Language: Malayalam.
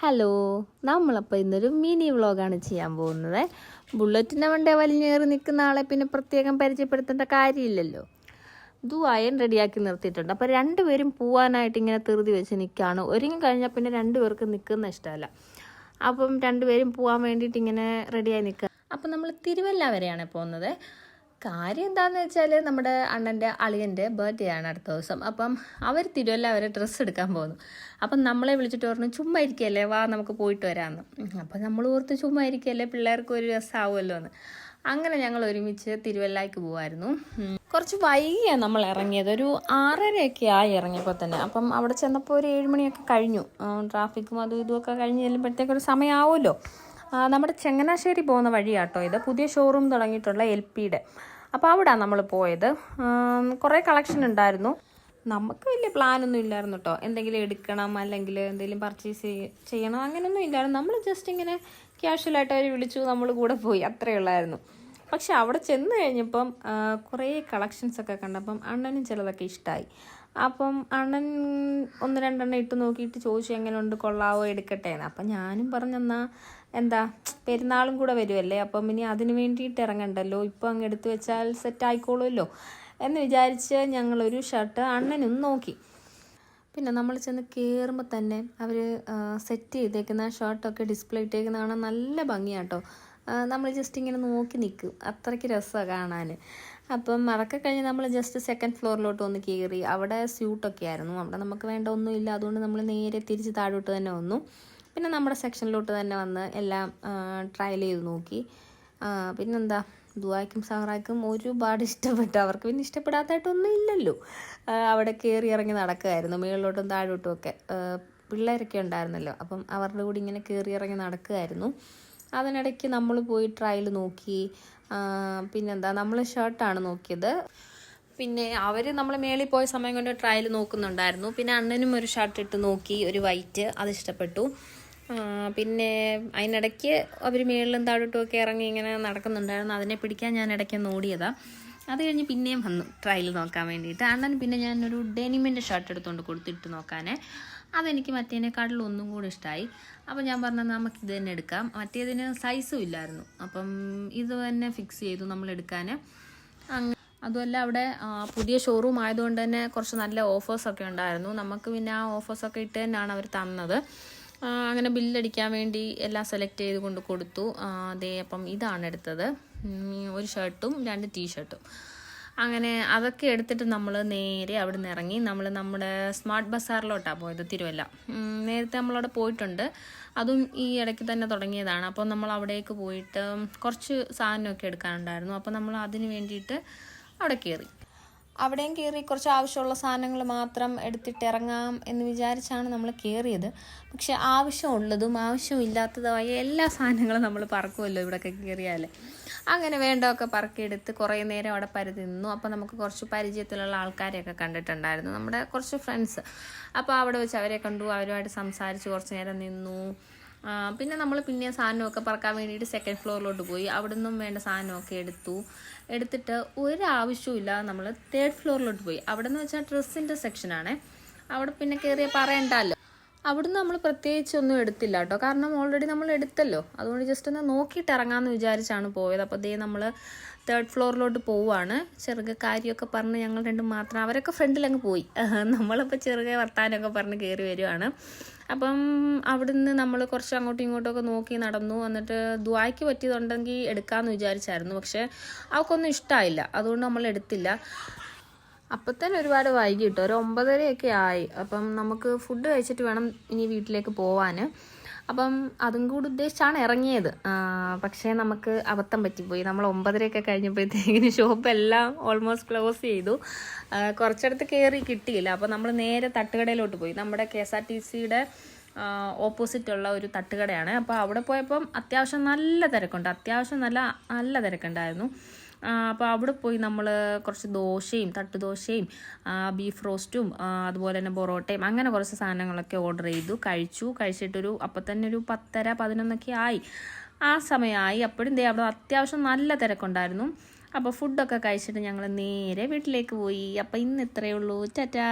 ഹലോ നമ്മളപ്പോൾ ഇന്നൊരു മിനി വ്ളോഗാണ് ചെയ്യാൻ പോകുന്നത്. ബുള്ളറ്റിന്റെ വണ്ടി വലിഞ്ഞേറി നിൽക്കുന്ന ആളെ പിന്നെ പ്രത്യേകം പരിചയപ്പെടുത്തേണ്ട കാര്യമില്ലല്ലോ. ദുവായൻ റെഡിയാക്കി നിർത്തിയിട്ടുണ്ട്. അപ്പോൾ രണ്ടുപേരും പോവാനായിട്ട് ഇങ്ങനെ തെറുതി വെച്ച് നിൽക്കുകയാണ് ഒരുങ്ങി കഴിഞ്ഞാൽ പിന്നെ രണ്ടുപേർക്ക് നിൽക്കുന്ന ഇഷ്ടമല്ല. അപ്പം രണ്ടുപേരും പോകാൻ വേണ്ടിയിട്ട് ഇങ്ങനെ റെഡിയായി നിൽക്കുക അപ്പം നമ്മൾ തിരുവല്ല വരെയാണ് പോകുന്നത്. കാര്യം എന്താണെന്ന് വെച്ചാൽ നമ്മുടെ അണ്ണന്റെ അളിയന്റെ ബർത്ത്ഡേ ആണ് അടുത്ത ദിവസം. അപ്പം അവർ തിരുവല്ല അവരെ ഡ്രസ്സ് എടുക്കാൻ പോകുന്നു. അപ്പം നമ്മളെ വിളിച്ചിട്ട് പറഞ്ഞു ചുമ്മാ ഇരിക്കുകയല്ലേ വാ നമുക്ക് പോയിട്ട് വരാമെന്ന് അപ്പം നമ്മൾ ഓർത്ത് ചുമ്മാ ഇരിക്കുകയല്ലേ പിള്ളേർക്ക് ഒരു രസമാവുമല്ലോ എന്ന്. അങ്ങനെ ഞങ്ങൾ ഒരുമിച്ച് തിരുവല്ലയ്ക്ക് പോകുമായിരുന്നു കുറച്ച് വൈകിയാണ് നമ്മൾ ഇറങ്ങിയത്. ഒരു ആറരയൊക്കെ ആയി ഇറങ്ങിയപ്പോൾ തന്നെ. അപ്പം അവിടെ ചെന്നപ്പോൾ ഒരു ഏഴ് മണിയൊക്കെ കഴിഞ്ഞു ട്രാഫിക്കും അതും ഇതുമൊക്കെ കഴിഞ്ഞ് ചെല്ലുമ്പോഴത്തേക്കൊരു സമയമാവുമല്ലോ. നമ്മുടെ ചങ്ങനാശ്ശേരി പോകുന്ന വഴിയാട്ടോ ഇത്. പുതിയ ഷോറൂം തുടങ്ങിയിട്ടുള്ള എൽ പിയുടെ അപ്പോൾ അവിടെയാണ് നമ്മൾ പോയത് കുറേ കളക്ഷൻ ഉണ്ടായിരുന്നു. നമുക്ക് വലിയ പ്ലാനൊന്നും ഇല്ലായിരുന്നു കേട്ടോ എന്തെങ്കിലും എടുക്കണം അല്ലെങ്കിൽ എന്തെങ്കിലും പർച്ചേസ് ചെയ്യണം അങ്ങനെയൊന്നും ഇല്ലായിരുന്നു. നമ്മൾ ജസ്റ്റ് ഇങ്ങനെ ക്യാഷ്വലായിട്ട് അവർ വിളിച്ചു നമ്മൾ കൂടെ പോയി. അത്രയേ ഉള്ളായിരുന്നു. പക്ഷെ അവിടെ ചെന്ന് കഴിഞ്ഞപ്പം കുറേ കളക്ഷൻസൊക്കെ കണ്ടപ്പം അണ്ണനും ചിലതൊക്കെ ഇഷ്ടമായി അപ്പം അണ്ണൻ ഒന്ന് രണ്ടെണ്ണം ഇട്ട് നോക്കിയിട്ട് ചോദിച്ചു എങ്ങനെയുണ്ട് കൊള്ളാവോ? എടുക്കട്ടെ എന്ന് അപ്പം ഞാനും പറഞ്ഞെന്നാ എന്താ പെരുന്നാളും കൂടെ വരുമല്ലേ അപ്പം ഇനി അതിന് വേണ്ടിയിട്ട് ഇറങ്ങണ്ടല്ലോ? ഇപ്പം അങ്ങ് എടുത്തു വെച്ചാൽ സെറ്റ് ആയിക്കോളുമല്ലോ? എന്ന് വിചാരിച്ച് ഞങ്ങളൊരു ഷർട്ട് അണ്ണനും നോക്കി. പിന്നെ നമ്മൾ ചെന്ന് കയറുമ്പോൾ തന്നെ അവർ സെറ്റ് ചെയ്തേക്കുന്ന ഷർട്ടൊക്കെ ഡിസ്പ്ലേ ഇട്ടേക്കുന്ന കാണാൻ നല്ല ഭംഗിയാട്ടോ. നമ്മൾ ജസ്റ്റ് ഇങ്ങനെ നോക്കി നിൽക്കും. അത്രയ്ക്ക് രസമാണ് കാണാൻ അപ്പം അതൊക്കെ കഴിഞ്ഞ് നമ്മൾ ജസ്റ്റ് സെക്കൻഡ് ഫ്ലോറിലോട്ട് ഒന്ന് കയറി അവിടെ സ്യൂട്ടൊക്കെ ആയിരുന്നു. അവിടെ നമുക്ക് വേണ്ട ഒന്നുമില്ല അതുകൊണ്ട് നമ്മൾ നേരെ തിരിച്ച് താഴോട്ട് തന്നെ വന്നു. പിന്നെ നമ്മുടെ സെക്ഷനിലോട്ട് തന്നെ വന്ന് എല്ലാം ട്രയൽ ചെയ്ത് നോക്കി. പിന്നെന്താ? ദുബായ്ക്കും സഹറായ്ക്കും ഒരുപാട് ഇഷ്ടപ്പെട്ടു. അവർക്ക് പിന്നെ ഇഷ്ടപ്പെടാത്തതായിട്ടൊന്നും ഇല്ലല്ലോ. അവിടെ കയറി ഇറങ്ങി നടക്കുമായിരുന്നു മുകളിലോട്ടും താഴോട്ടും ഒക്കെ. പിള്ളേരൊക്കെ ഉണ്ടായിരുന്നല്ലോ. അപ്പം അവരുടെ കൂടി ഇങ്ങനെ കയറി ഇറങ്ങി നടക്കുമായിരുന്നു അതിനിടയ്ക്ക് നമ്മൾ പോയി ട്രയൽ നോക്കി. പിന്നെന്താ നമ്മൾ ഷർട്ടാണ് നോക്കിയത്. പിന്നെ അവർ നമ്മൾ മേളിൽ പോയ സമയം കൊണ്ട് ട്രയൽ നോക്കുന്നുണ്ടായിരുന്നു. പിന്നെ അണ്ണനും ഒരു ഷർട്ട് ഇട്ട് നോക്കി ഒരു വൈറ്റ് അത് ഇഷ്ടപ്പെട്ടു. പിന്നെ അതിനിടയ്ക്ക് അവർ മേളിലും താഴോട്ടുമൊക്കെ ഇറങ്ങി ഇങ്ങനെ നടക്കുന്നുണ്ടായിരുന്നു. അതിനെ പിടിക്കാൻ ഞാൻ ഇടയ്ക്ക് ഓടിയതാണ് അത് കഴിഞ്ഞ് പിന്നെയും വന്നു ട്രയൽ നോക്കാൻ വേണ്ടിയിട്ട്. അണ്ണൻ പിന്നെ ഞാനൊരു ഡെനിമിന്റെ ഷർട്ട് എടുത്തുകൊണ്ട് കൊടുത്തിട്ട് നോക്കാനേ. അതെനിക്ക് മറ്റേതിനെക്കാട്ടിലും ഒന്നും കൂടി ഇഷ്ടമായി അപ്പോൾ ഞാൻ പറഞ്ഞു നമുക്ക് ഇത് തന്നെ എടുക്കാം. മറ്റേതിന് സൈസും ഇല്ലായിരുന്നു. അപ്പം ഇത് തന്നെ ഫിക്സ് ചെയ്തു നമ്മൾ എടുക്കാൻ അങ്ങ് അതുമല്ല അവിടെ പുതിയ ഷോറൂം ആയതുകൊണ്ട് തന്നെ കുറച്ച് നല്ല ഓഫേഴ്സൊക്കെ ഉണ്ടായിരുന്നു. നമുക്ക് പിന്നെ ആ ഓഫേഴ്സൊക്കെ ഇട്ട് തന്നെയാണ് അവർ തന്നത്. അങ്ങനെ ബില്ലടിക്കാൻ വേണ്ടി എല്ലാം സെലക്ട് ചെയ്ത് കൊണ്ട് കൊടുത്തു. അതേ അപ്പം ഇതാണ് എടുത്തത്. ഒരു ഷർട്ടും രണ്ട് ടീഷർട്ടും അങ്ങനെ അതൊക്കെ എടുത്തിട്ട് നമ്മൾ നേരെ അവിടെ നിന്ന് ഇറങ്ങി. നമ്മൾ നമ്മുടെ സ്മാർട്ട് ബസാറിലോട്ടാണ് പോയത് തിരുവല്ല. നേരത്തെ നമ്മളവിടെ പോയിട്ടുണ്ട്. അതും ഈ ഇടയ്ക്ക് തന്നെ തുടങ്ങിയതാണ്. അപ്പോൾ നമ്മൾ അവിടേക്ക് പോയിട്ട് കുറച്ച് സാധനമൊക്കെ എടുക്കാനുണ്ടായിരുന്നു. അപ്പോൾ നമ്മൾ അതിന് വേണ്ടിയിട്ട് അവിടെ കയറി അവിടെയും കയറി കുറച്ച് ആവശ്യമുള്ള സാധനങ്ങൾ മാത്രം എടുത്തിട്ട് ഇറങ്ങാം എന്ന് വിചാരിച്ചാണ് നമ്മൾ കയറിയത്. പക്ഷെ ആവശ്യമുള്ളതും ആവശ്യമില്ലാത്തതുമായ എല്ലാ സാധനങ്ങളും നമ്മൾ പറക്കുമല്ലോ ഇവിടെയൊക്കെ കയറിയാൽ. അങ്ങനെ വേണ്ടതൊക്കെ പറക്കിയെടുത്ത് കുറേ നേരം അവിടെ പരുതി നിന്നു. അപ്പോൾ നമുക്ക് കുറച്ച് പരിചയത്തിലുള്ള ആൾക്കാരെയൊക്കെ കണ്ടിട്ടുണ്ടായിരുന്നു. നമ്മുടെ കുറച്ച് ഫ്രണ്ട്സ്. അപ്പോൾ അവിടെ വെച്ച് അവരെ കണ്ടു. അവരുമായിട്ട് സംസാരിച്ച് കുറച്ച് നേരം നിന്നു. പിന്നെ നമ്മൾ പിന്നെ സാധനമൊക്കെ പറക്കാൻ വേണ്ടിയിട്ട് സെക്കൻഡ് ഫ്ലോറിലോട്ട് പോയി. അവിടെ നിന്നും വേണ്ട സാധനമൊക്കെ എടുത്തു. എടുത്തിട്ട് ഒരാവശ്യമില്ല നമ്മൾ തേർഡ് ഫ്ലോറിലോട്ട് പോയി. അവിടെ നിന്ന് വെച്ചാൽ ഡ്രസ്സിന്റെ സെക്ഷനാണ് അവിടെ പിന്നെ കയറിയ പറയണ്ടല്ലോ. അവിടുന്ന് നമ്മൾ പ്രത്യേകിച്ച് ഒന്നും എടുത്തില്ല കേട്ടോ. കാരണം ഓൾറെഡി നമ്മൾ എടുത്തല്ലോ. അതുകൊണ്ട് ജസ്റ്റ് ഒന്ന് നോക്കിയിട്ട് ഇറങ്ങാമെന്ന് വിചാരിച്ചാണ് പോയത്. അപ്പോൾ ദേ നമ്മൾ തേർഡ് ഫ്ലോറിലോട്ട് പോവുകയാണ് ചെറുകെ കാര്യമൊക്കെ പറഞ്ഞ് ഞങ്ങൾ രണ്ടും മാത്രം അവരൊക്കെ ഫ്രണ്ടിലങ്ങ് പോയി. നമ്മളപ്പോൾ ചെറുകെ വർത്താനമൊക്കെ പറഞ്ഞ് കയറി വരുവാണ്. അപ്പം അവിടുന്ന് നമ്മൾ കുറച്ച് അങ്ങോട്ടും ഇങ്ങോട്ടും ഒക്കെ നോക്കി നടന്നു. എന്നിട്ട് ദ്വായ്ക്ക് പറ്റിയതുണ്ടെങ്കിൽ എടുക്കാമെന്ന് വിചാരിച്ചായിരുന്നു. പക്ഷേ അവൾക്കൊന്നും ഇഷ്ടമായില്ല അതുകൊണ്ട് നമ്മൾ എടുത്തില്ല. അപ്പം തന്നെ ഒരുപാട് വൈകി കിട്ടും ഒരു ഒമ്പതരയൊക്കെ ആയി. അപ്പം നമുക്ക് ഫുഡ് കഴിച്ചിട്ട് വേണം ഇനി വീട്ടിലേക്ക് പോവാൻ അപ്പം അതും കൂടി ഉദ്ദേശിച്ചാണ് ഇറങ്ങിയത്. പക്ഷേ നമുക്ക് അബദ്ധം പറ്റിപ്പോയി. നമ്മൾ ഒമ്പതരയൊക്കെ കഴിഞ്ഞപ്പോഴത്തേക്കിന് ഷോപ്പെല്ലാം ഓൾമോസ്റ്റ് ക്ലോസ് ചെയ്തു. കുറച്ചിടത്ത് കയറി കിട്ടിയില്ല. അപ്പോൾ നമ്മൾ നേരെ തട്ടുകടയിലോട്ട് പോയി. നമ്മുടെ കെ എസ് ആർ ടി സിയുടെ ഓപ്പോസിറ്റ് ഉള്ള ഒരു തട്ടുകടയാണ്. അപ്പോൾ അവിടെ പോയപ്പം അത്യാവശ്യം നല്ല തിരക്കുണ്ട്. അത്യാവശ്യം നല്ല നല്ല തിരക്കുണ്ടായിരുന്നു. അപ്പോൾ അവിടെ പോയി നമ്മൾ കുറച്ച് ദോശയും തട്ടുദോശയും ദോശയും ബീഫ് റോസ്റ്റും അതുപോലെ തന്നെ പൊറോട്ടയും അങ്ങനെ കുറച്ച് സാധനങ്ങളൊക്കെ ഓർഡർ ചെയ്തു കഴിച്ചു. കഴിച്ചിട്ടൊരു അപ്പം തന്നെ ഒരു പത്തര പതിനൊന്നൊക്കെ ആയി. ആ സമയമായി. അപ്പോഴും ദേ അവിടെ അത്യാവശ്യം നല്ല തിരക്കുണ്ടായിരുന്നു. അപ്പോൾ ഫുഡൊക്കെ കഴിച്ചിട്ട് ഞങ്ങൾ നേരെ വീട്ടിലേക്ക് പോയി. അപ്പോൾ ഇന്ന് ഇത്രയേ ഉള്ളൂ. ടാറ്റാ.